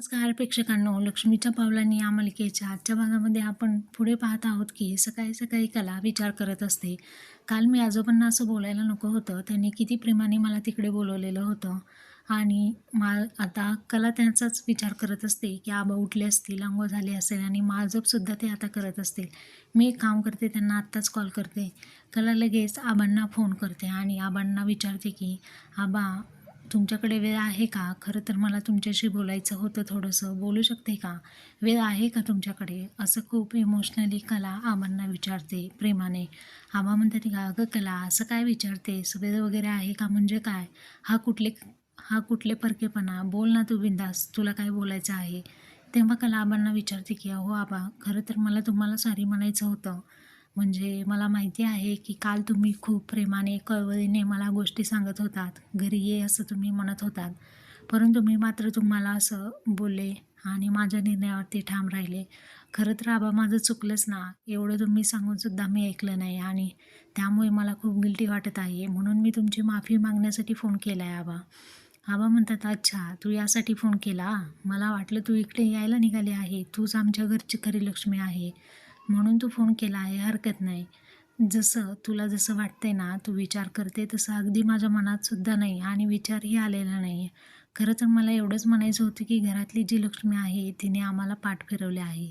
नमस्कार प्रेक्षकांनो लक्ष्मीच्या पावलांनी या मालिकेच्या आजच्या भागामध्ये आपण पुढे पाहत आहोत की सकाळी सकाळी कला विचार करत असते. काल मी आजोबांना असं बोलायला नको होतं. त्यांनी किती प्रेमाने मला तिकडे बोलवलेलं होतं. आणि मा आता कला त्यांचाच विचार करत असते की आबा उठले असतील आंघोळ झाली असेल आणि माळजपसुद्धा ते आता करत असतील. मी एक काम करते त्यांना आत्ताच कॉल करते. कला लगेच आबांना फोन करते आणि आबांना विचारते की आबा तुमच्याकडे वेळ आहे का? खरं तर मला तुमच्याशी बोलायचं होतं थोडंसं. बोलू शकते का? वेळ आहे का तुमच्याकडे? असं खूप इमोशनली कला आबांना विचारते प्रेमाने. आबा म्हणतात का अगं कला असं काय विचारतेस वेळ वगैरे आहे का? म्हणजे काय? हा कुठले हा कुठले परकेपणा? बोल ना तू बिंदास तुला काय बोलायचं आहे? तेव्हा कला आबांना विचारते की अहो आबा खरं तर मला तुम्हाला सॉरी म्हणायचं होतं. म्हणजे मला माहिती आहे की काल तुम्ही खूप प्रेमाने कळवळीने मला गोष्टी सांगत होतात. घरी ये असं तुम्ही म्हणत होतात. परंतु मी मात्र तुम्हाला असं बोलले आणि माझ्या निर्णयावरती ठाम राहिले. खरं तर आबा माझं चुकलंच ना. एवढं तुम्ही सांगूनसुद्धा मी ऐकलं नाही आणि त्यामुळे मला खूप गिल्टी वाटत आहे. म्हणून मी तुमची माफी मागण्यासाठी फोन केला आहे आबा. आबा म्हणतात अच्छा तू यासाठी फोन केला? मला वाटलं तू इकडे यायला निघाली आहे. तूच आमच्या घरची खरी लक्ष्मी आहे. म्हणून तू फोन केला आहे हरकत नाही. जसं तुला जसं वाटतंय ना तू विचार करते तसं अगदी माझ्या मनात सुद्धा नाही आणि विचारही आलेला नाही खरं तर मला एवढंच म्हणायचं होतं की घरातली जी लक्ष्मी आहे तिने आम्हाला पाठ फिरवले आहे.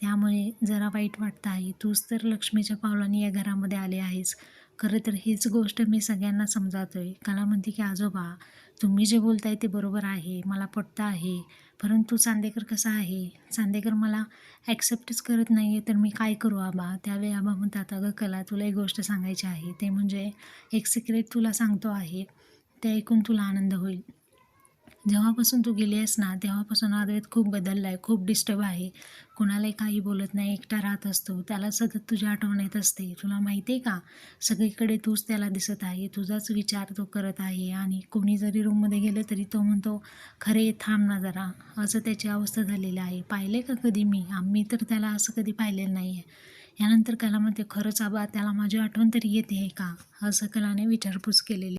त्यामुळे जरा वाईट वाटतं आहे. तूच तर लक्ष्मीच्या पावलाने या घरामध्ये आले आहेस. खरं तर हीच गोष्ट मी सगळ्यांना समजावतोय. कला म्हणते की आजोबा तुम्ही जे बोलताय ते बरोबर आहे मला पटतं आहे परंतु चांदेकर कसा आहे? चांदेकर मला ॲक्सेप्टच करत नाही आहे तर मी काय करू आबा? त्यावेळी आबा म्हणतात अगं कला तुला एक गोष्ट सांगायची आहे. ते म्हणजे एक सिक्रेट तुला सांगतो आहे. ते ऐकून तुला आनंद होईल. जेव्हापासून तू गेली आहेस ना तेव्हापासून अद्वैत खूप बदलला आहे खूप डिस्टर्ब आहे. कुणालाही काही बोलत नाही एकटा राहत असतो. त्याला सतत तुझी आठवण येत असते. तुला माहिती आहे का? सगळीकडे तूच त्याला दिसत आहे. तुझाच विचार तो करत आहे. आणि कोणी जरी रूममध्ये गेलं तरी तो म्हणतो खरे थांब ना जरा. असं त्याची अवस्था झालेली आहे. पाहिले का कधी मी? आम्ही तर त्याला असं कधी पाहिलेलं नाही आहे यानंतर कला म्हणते खरंच आबा त्याला माझी आठवण तरी येते आहे का? असं कलाने विचारपूस केलेली.